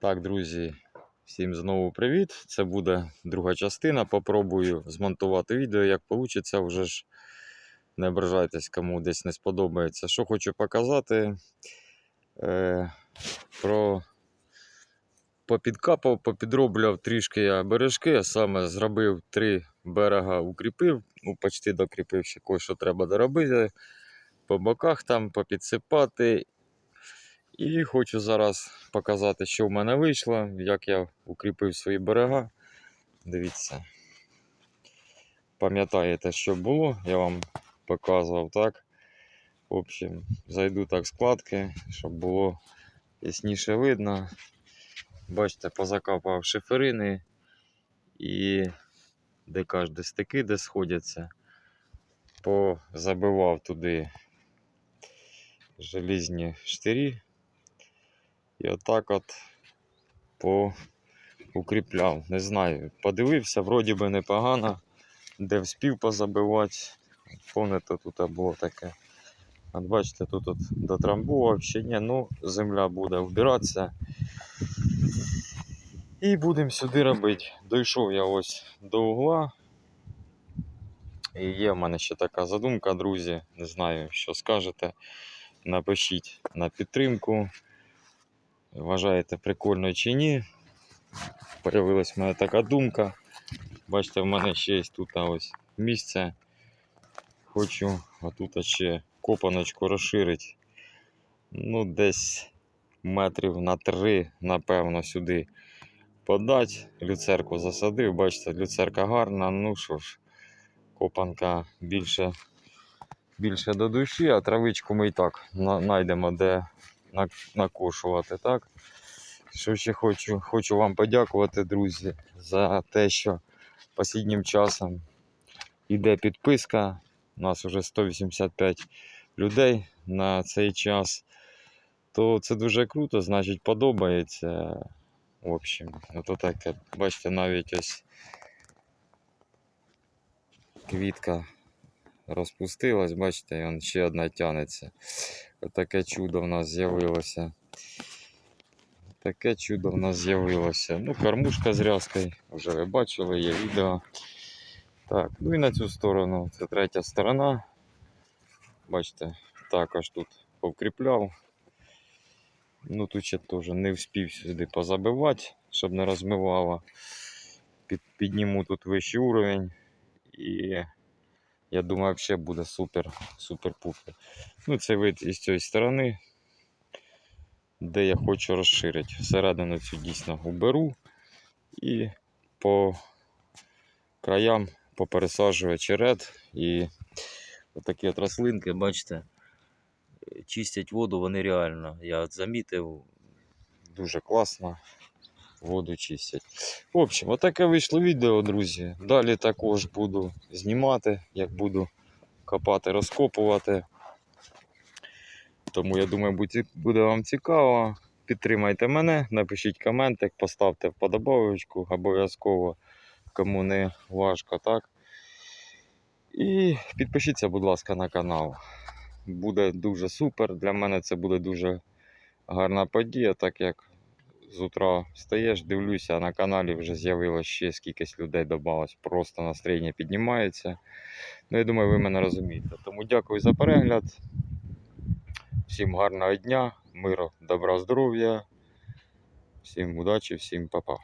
Так, друзі, всім знову привіт. Це буде друга частина. Попробую змонтувати відео, як вийде. Вже ж не ображайтесь, кому десь не сподобається. Що хочу показати е, про попідкапав, попідроблював трішки я бережки, а саме зробив три берега, укріпив, ну, почти докріпив ще кое що треба доробити. По боках там попідсипати. І хочу зараз показати, що в мене вийшло, як я укріпив свої берега. Дивіться. Пам'ятаєте, що було, я вам показував, так? В общем, зайду так складки, щоб було ясніше видно. Бачите, позакапав шиферини і де кожні стики, де сходяться, позабивав туди желізні штирі. І отак от поукріпляв. Не знаю. Подивився, вроді би непогано. Де вспів позабивати. Помните, тут було таке. От бачите, тут от дотрамбував ще ні, ну земля буде вбиратися. І будемо сюди робити. Дійшов я ось до угла. І є в мене ще така задумка, друзі. Не знаю, що скажете. Напишіть на підтримку. Вважаєте прикольно чи ні. Появилась в мене така думка. Бачите, в мене ще є тут ось місце. Хочу отут ще копаночку розширити. Ну, десь метрів на три, напевно, сюди подати. Люцерку засадив. Бачите, люцерка гарна. Ну що ж, копанка більше, більше до душі, а травичку ми і так знайдемо, де накошувати, так? Що ще хочу, хочу вам подякувати, друзі, за те, що останнім часом йде підписка. У нас вже 185 людей на цей час. То це дуже круто, значить, подобається. В общем, ото таке. Бачите, навіть ось квітка розпустилась, бачите, і ще одна тянеться. Отаке чудо в нас з'явилося. Таке чудо в нас з'явилося. Ну, кормушка з рязкою, вже ви бачили, є відео. Так, ну і на цю сторону, це третя сторона. Бачите, також тут повкріпляв. Ну тут ще теж не встиг сюди позабивати, щоб не розмивало. Під, підніму тут вищий уровень і я думаю, взагалі буде супер, супер-пупер. Ну, це вид із цієї сторони, де я хочу розширити. Всередину цю дійсно уберу і по краям попересаджую черед. І отакі от рослинки, бачите, чистять воду вони реально. Я от замітив, дуже класно. Воду чистять. В общем, отаке вийшло відео, друзі. Далі також буду знімати, як буду копати, розкопувати. Тому я думаю, буде- вам цікаво. Підтримайте мене, напишіть коментик, поставте вподобайку обов'язково, кому не важко, так? І підпишіться, будь ласка, на канал. Буде дуже супер. Для мене це буде дуже гарна подія, так як з утра встаєш, дивлюся, на каналі вже з'явилось ще скількись людей додалось. Просто настроєння піднімається. Ну, я думаю, ви мене розумієте. Тому дякую за перегляд. Всім гарного дня, миру, добра, здоров'я. Всім удачі, всім па-па.